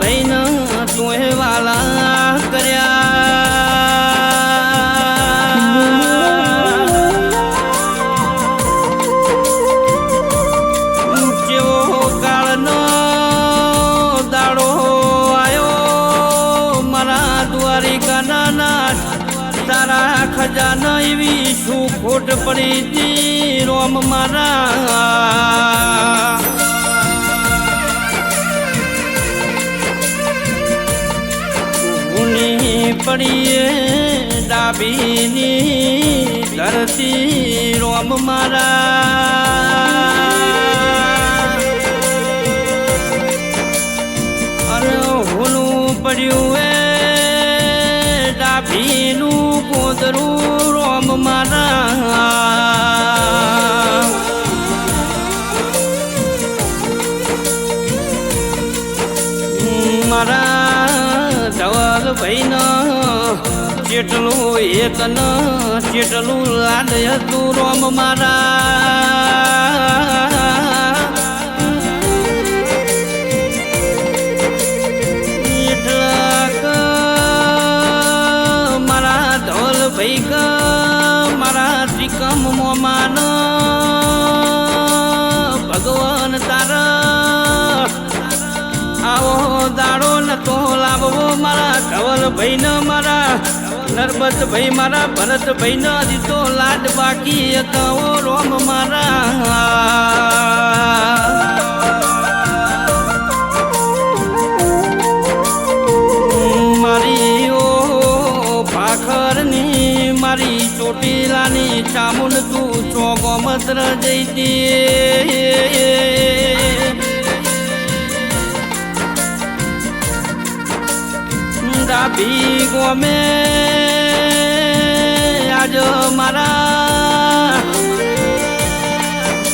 બહેન તું કર્યા. કેવો કાળનો દાડો આવ્યો મારા દ્વારિકાના નાથ. તારા ખજાના એવી શું ખોટ પડી હતી રોમ મારા. પડીએ ડાબીની ધરતી રોમ મારા. અરે હોલું પડ્યું એ ડાભીનું કોદરું રોમ મારા. મારા ધવલ ભાઈનો ચેટલું એકન જેટલું લાડ હતું રોમ મારા. મારા ધોલ ભાઈ મારા ત્રિકમ મોમાન. ભગવાન તારા મારા, ધવલ ભાઈ ન મારા નરબત ભાઈ મારા, ભરત ભાઈ ન દીધો લાડ બાકી હતો રોમ મારા. મારી ઓ ભાખરની, મારી ચોટીલાની ચામુંડ તું ચોગોમત્ર જઈતી ડાભી ગોમે આજો મારા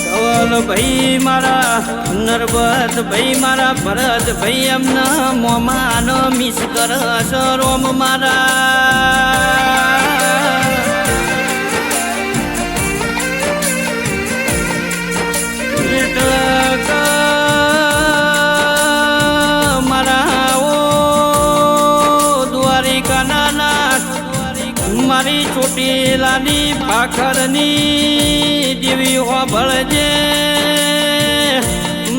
ધવલ ભાઈ, મારા નરબત ભાઈ, મારા ભરત ભાઈ, એમના મોમાનો મિસ કરસ રોમ મારા. મારી ચોટીલાની ભાખરની દેવી હોભળજે.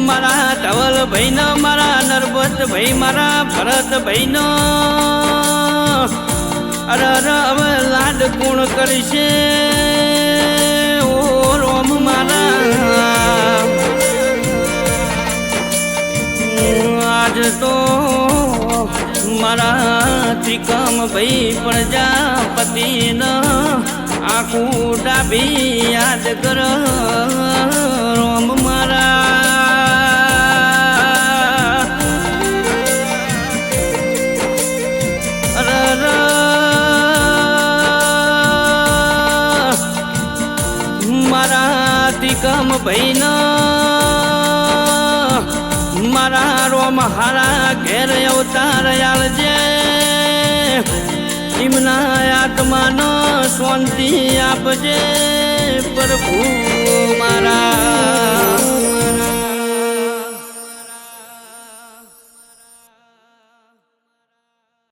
મારા ધવલ ભાઈનો મારા નરબત ભાઈ મારા ભરત ભાઈનો અરે, હવે લાડ ગુણ કરશે? ઓ, રોમ મારા. આજ તો મારા ત્રિકમ ભાઈ પ્રજાપતિ ન આખું ડાબી યાદ કર. રોમ મારા. અરે રે. મારા ભાઈ રોમ હારા ઘેર અવતાર આલજે. એમના આત્માનો શાંતિ આપજે પ્રભુ.